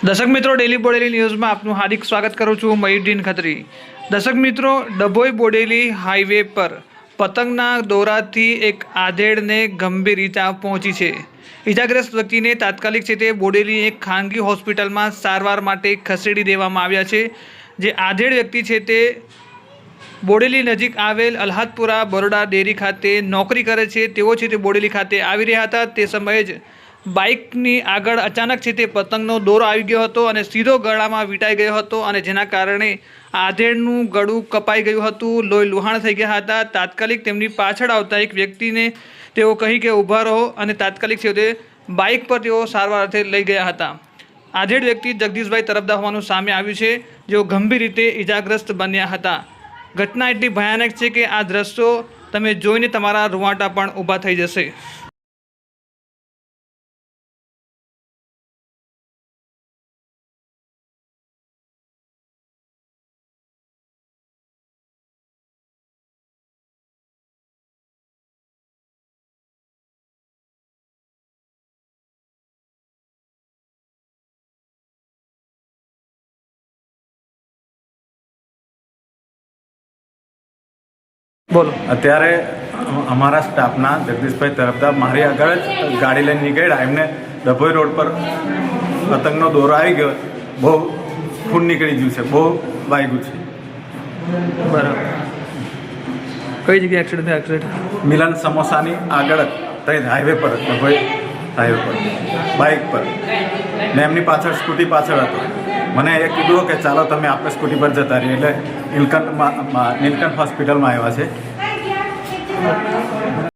દર્શક મિત્રો ડેલી બોડેલી ન્યૂઝમાં આપનું હાર્દિક સ્વાગત કરું છું મયુદ્દીન ખત્રી. દર્શક મિત્રો, ડભોઈ બોડેલી હાઈવે પર પતંગના દોરાથી એક આધેડને ગંભીર ઈજા પહોંચી છે. ઈજાગ્રસ્ત વ્યક્તિને તાત્કાલિક છે તે બોડેલી એક ખાનગી હોસ્પિટલમાં સારવાર માટે ખસેડી દેવામાં આવ્યા છે. જે આધેડ વ્યક્તિ છે તે બોડેલી નજીક આવેલ અલ્હાદપુરા બરોડા ડેરી ખાતે નોકરી કરે છે. તેઓ છે તે બોડેલી ખાતે આવી રહ્યા હતા. તે સમયે જ બાઇકની આગળ અચાનક છે તે પતંગનો દોરો આવી ગયો હતો અને સીધો ગળામાં વીંટાઈ ગયો હતો અને જેના કારણે આધેડનું ગળું કપાઈ ગયું હતું. લોહી લુહાણ થઈ ગયા હતા. તાત્કાલિક તેમની પાછળ આવતા એક વ્યક્તિને તેઓ કહી કે ઊભા રહો. અને તાત્કાલિક છે તે બાઇક પર તેઓ સારવાર અર્થે લઈ ગયા હતા. આધેડ વ્યક્તિ જગદીશભાઈ તરફદા હોવાનું સામે આવ્યું છે, જેઓ ગંભીર રીતે ઇજાગ્રસ્ત બન્યા હતા. ઘટના એટલી ભયાનક છે કે આ દ્રશ્યો તમે જોઈને તમારા રૂવાટા પણ ઊભા થઈ જશે. બોલો. અત્યારે અમારા સ્ટાફના જગદીશભાઈ તરફદાર મારી આગળ જ ગાડી લઈને નીકળ્યા. એમને ડભોઈ રોડ પર પતંગનો દોરો આવી ગયો. બહુ ખૂન નીકળી ગયું છે. બહુ વાગ્યું છે. બરાબર. કઈ જગ્યાએ એક્સિડન્ટ એક્સિડન્ટ મિલન સમોસાની આગળ ત્યાં હાઈવે પર ડભોઈ હાઈવે પર. બાઇક પર. ને એમની પાછળ સ્કૂટી પાછળ હતો. મને એ કીધું કે ચાલો તમે આપણે સ્કૂટી પર જતા રહીએ. એટલે નીલકંઠમાં નીલકંઠ હોસ્પિટલમાં આવ્યા છે.